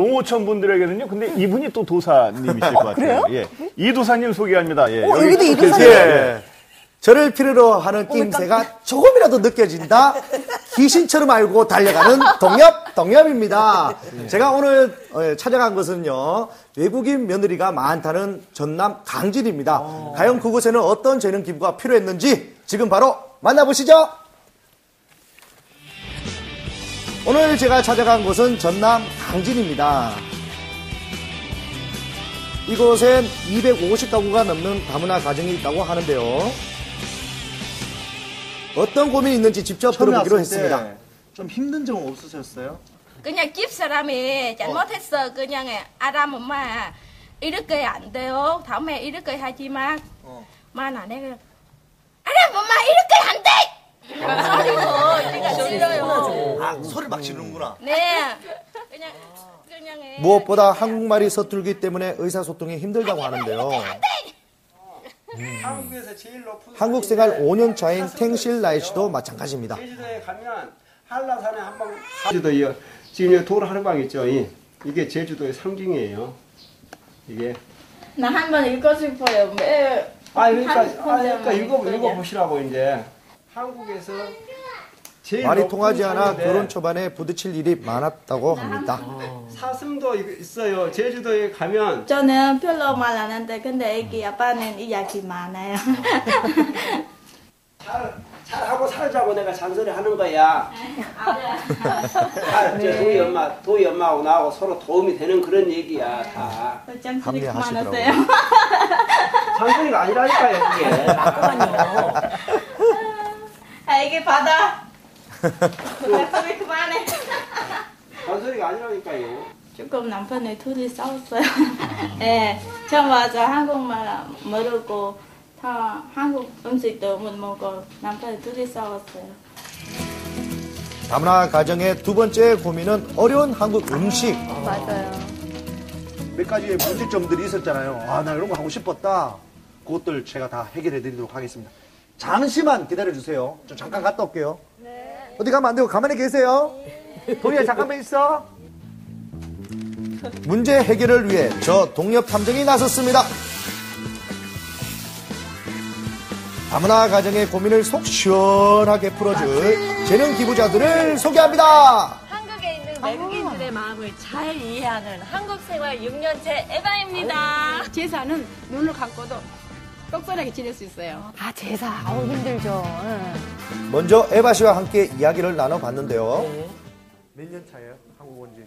농어촌 분들에게는요. 근데 이분이 또 도사님이실 것 같아요. 그래요? 예. 이 도사님 소개합니다. 예. 어, 여기도 이 도사님? 예. 저를 필요로 하는 낌새가 조금이라도 느껴진다. 귀신처럼 알고 달려가는 동엽, 동엽입니다. 제가 오늘 어, 찾아간 것은요, 외국인 며느리가 많다는 전남 강진입니다. 과연 그곳에는 어떤 재능 기부가 필요했는지 지금 바로 만나보시죠. 오늘 제가 찾아간 곳은 전남 강진입니다. 이곳엔 250가구가 넘는 다문화 가정이 있다고 하는데요. 어떤 고민이 있는지 직접 처음에 들어보기로 왔을 때 했습니다. 좀 힘든 점은 없으셨어요? 그냥 집 사람이 잘못했어. 그냥 아라면 마 이렇게 안 돼요. 다음에 이렇게 하지 마. 만안 해. 아라면 마 이렇게 안 돼. 소리고 우리가 싫어요. 아, 소리를 막 지르는구나. 네. 그냥 그냥 해. 무엇보다 한국말이 서툴기 때문에 의사소통이 힘들다고 하는데요. 한국에서 제일 높은 한국 생활 5년 차인 탱실 나이 씨도 마찬가지입니다. 제주도에 가면 한라산에 한방 제주도요. 지금 여기 돌 하루방 있죠. 이. 이게 제주도의 상징이에요. 이게 나 한 번 읽고 싶어요. 매아 그러니까 한 아, 그러니까 읽어 읽어. 보시라고 이제 한국에서 말이 통하지 않아 산인데 결혼 초반에 부딪힐 일이 많았다고 합니다. 사슴도 있어요. 제주도에 가면 저는 별로 말 안 하는데 근데 애기 아빠는 이야기 많아요. 잘, 잘하고 살자고 내가 잔소리 하는 거야. 잘, 저 도희 엄마, 도희 엄마하고 나하고 서로 도움이 되는 그런 얘기야, 다. 합리하시더라고요. 그만하세요. 잔소리가 아니라니까요, 그게. 아 이게 받아. 짱소리 그만해. 잔소리가 아니라니까요. 조금 남편이 둘이 싸웠어요. 예, 저 맞아 한국말 모르고 다 한국 음식도 못 먹고 남편이 둘이 싸웠어요. 다문화 가정의 두 번째 고민은 어려운 한국 음식. 맞아요. 몇 가지의 문제점들이 있었잖아요. 아, 나 이런 거 하고 싶었다. 그것들 제가 다 해결해 드리도록 하겠습니다. 잠시만 기다려 주세요. 저 잠깐 갔다 올게요. 어디 가면 안 되고 가만히 계세요. 도희야 잠깐만 있어. 문제 해결을 위해 저 동료 탐정이 나섰습니다. 다문화 가정의 고민을 속 시원하게 풀어줄 재능 기부자들을 소개합니다. 한국에 있는 외국인들의 마음을 잘 이해하는 한국 생활 6년째 에바입니다. 제사는 눈을 감고도 똑똑하게 지낼 수 있어요. 아, 제사. 아우, 힘들죠. 응. 먼저 에바 씨와 함께 이야기를 나눠봤는데요. 몇년 차예요? 한국 온 지?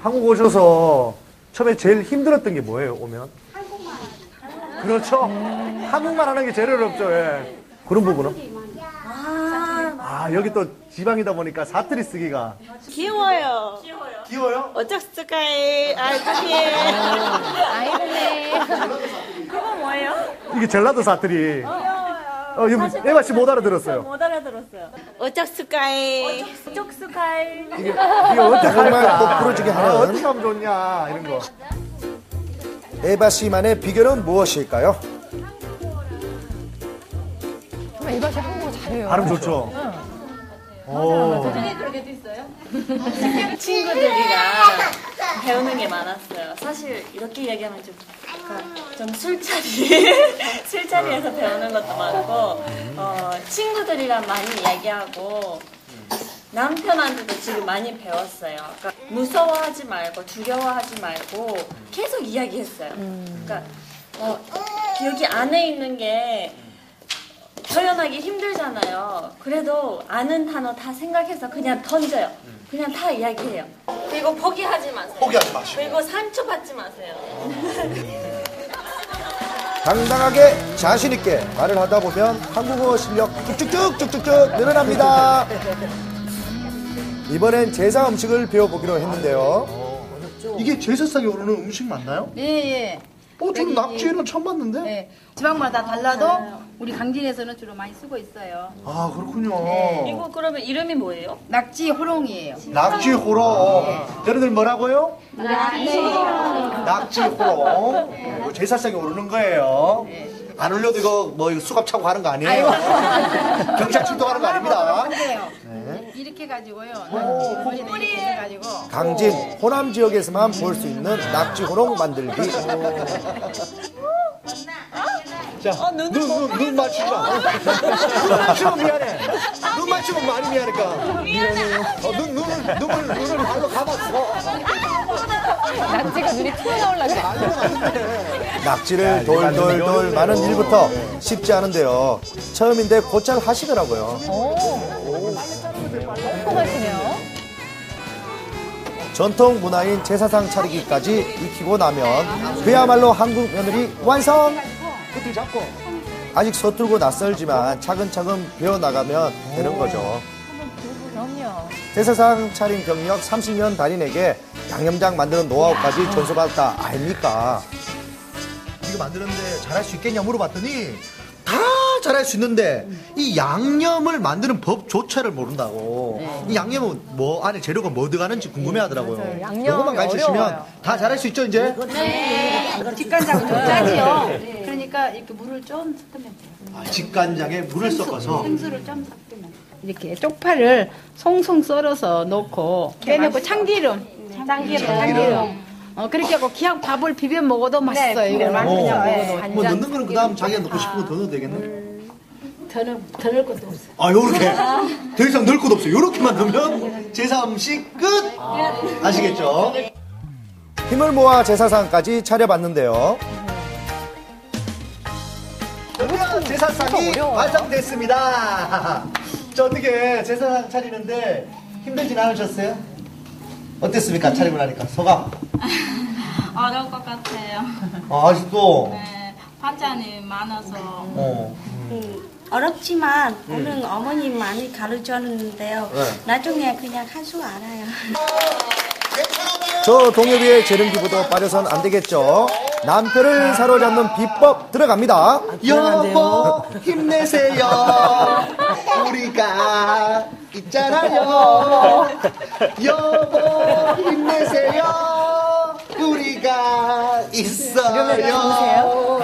한국 오셔서 처음에 제일 힘들었던 게 뭐예요, 오면? 한국말. 그렇죠. 한국말 하는 게 제일 어렵죠, 예. 그런 부분은? 아, 여기 또 지방이다 보니까 사투리 쓰기가. 귀여워요. 귀여워요? 어쩌스까이 알고기에. 아이네. 그거 뭐예요? 이게 전라도 사투리. 어, 이거 에바 씨 못 알아들었어요. 못 알아들었어요. 어쩌스까이. 쪽스카이. 이게, 이게 어떻게 정말 할까? 꼭 풀어주게 아, 하는 어떻게 하면 좋냐, 이런 거. 에바 씨만의 비결은 무엇일까요? 정말 이바 씨 한국어 잘해요. 발음 좋죠? 오. 친구들이랑 배우는 게 많았어요. 사실 이렇게 이야기하면 좀, 약간 좀 술자리, 술자리에서 배우는 것도 많고, 어, 친구들이랑 많이 이야기하고, 남편한테도 지금 많이 배웠어요. 그러니까 무서워하지 말고 두려워하지 말고 계속 이야기했어요. 그러니까 어, 여기 안에 있는 게 표현하기 힘들잖아요. 그래도 아는 단어 다 생각해서 그냥 던져요. 그냥 다 이야기해요. 그리고 포기하지 마세요. 포기하지 마시고. 그리고 상처받지 마세요. 당당하게 자신 있게 말을 하다 보면 한국어 실력 쭉쭉쭉 쭉쭉쭉 늘어납니다. 이번엔 제사 음식을 배워보기로 했는데요. 이게 제사상에 오르는 음식 맞나요? 예, 예. 어, 저는 낙지는 처음 봤는데? 예. 지방마다 달라도 우리 강진에서는 주로 많이 쓰고 있어요. 아, 그렇군요. 이거 그러면 이름이 뭐예요? 낙지 호롱이에요. 낙지 호롱. 여러분들 뭐라고요? 낙지 호롱. 이거 제사상에 오르는 거예요. 안 올려도 이거 뭐 이거 수갑 차고 가는 거 아니에요? 경찰 출동하는 거 아닙니다. 네. 이렇게 해가지고요. 뿌리 해가지고 강진 호남 지역에서만 볼 수 있는 낙지 호롱 만들기. 자, 눈, 눈, 눈 맞추지 마. 눈 맞추면 미안해. 눈 맞추면 많이 미안하니까. 미안해요. 어, 눈, 눈을, 눈을, 눈을 발로 감았어. 낙지가 눈이 튀어나올라 그래. 낙지를 돌돌돌 많은 일부터 쉽지 않은데요. 처음인데 곧잘 하시더라고요. 꼼꼼하시네요. 전통 문화인 제사상 차리기까지 익히고 나면 그야말로 한국 며느리 완성! 끝을 잡고. 아직 서툴고 낯설지만 차근차근 배워나가면 되는 거죠. 그럼요. 제사상 차린 경력 30년 달인에게 양념장 만드는 노하우까지 전수받았다 아닙니까? 이거 만드는데 잘할 수 있겠냐 물어봤더니 다 잘할 수 있는데 이 양념을 만드는 법조차를 모른다고. 이 양념은 뭐 안에 재료가 뭐 들어가는지 궁금해 하더라고요. 맞아요. 양념이 요거만 가르쳐 주시면 어려워요. 다 잘할 수 있죠 이제? 직간장은 좀 짜지요. 그러니까 이렇게 물을 좀 섞으면 돼요. 아, 직간장에 물을 섞어서? 생수를 좀 섞으면 이렇게 쪽파를 송송 썰어서 넣고 빼내고 참기름, 참기름, 참기름. 어 그렇게 하고 그냥 밥을 비벼 먹어도 맛있어요. 이거 그냥 먹어도 뭐 넣는 거는 그 다음 자기가 넣고 싶은 거 더 넣어도 되겠네 더 넣을 것도 없어. 아 요렇게 더 이상 넣을 것도 없어요 요렇게만 넣으면 제사 음식 끝 아시겠죠? 힘을 모아 제사상까지 차려봤는데요. 드디어 제사상이 어려워요. 완성됐습니다. 저 어떻게 제사상 차리는데 힘들진 않으셨어요? 어땠습니까? 차리고 나니까 소감. 어려울 것 같아요. 아, 아직도. 네, 반찬이 많아서 어. 어렵지만 오늘 어머님 많이 가르쳐줬는데요. 네. 나중에 그냥 할줄 알아요. 저 동엽이의 재능 기부도 빠져선 안 되겠죠. 남편을 사로잡는 비법 들어갑니다. 여보 힘내세요. 우리가 있잖아요. 여보 힘내세요. 우리가 있어요.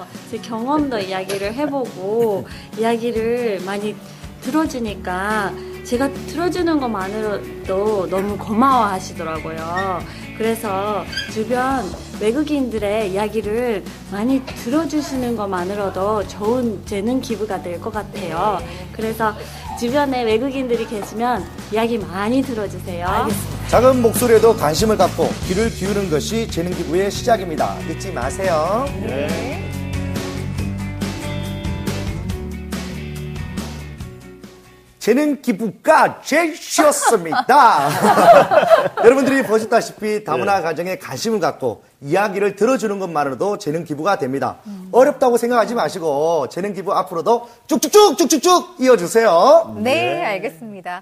제 경험도 이야기를 해보고 이야기를 많이 들어주니까 제가 들어주는 것만으로도 너무 고마워 하시더라고요. 그래서 주변 외국인들의 이야기를 많이 들어주시는 것만으로도 좋은 재능 기부가 될 것 같아요. 그래서 주변에 외국인들이 계시면 이야기 많이 들어주세요. 작은 목소리에도 관심을 갖고 귀를 기울이는 것이 재능 기부의 시작입니다. 잊지 마세요. 재능 기부가 제일 쉬웠습니다. 여러분들이 보셨다시피 다문화 가정에 관심을 갖고 이야기를 들어주는 것만으로도 재능 기부가 됩니다. 어렵다고 생각하지 마시고 재능 기부 앞으로도 쭉쭉쭉 쭉쭉쭉 이어주세요. 네, 알겠습니다.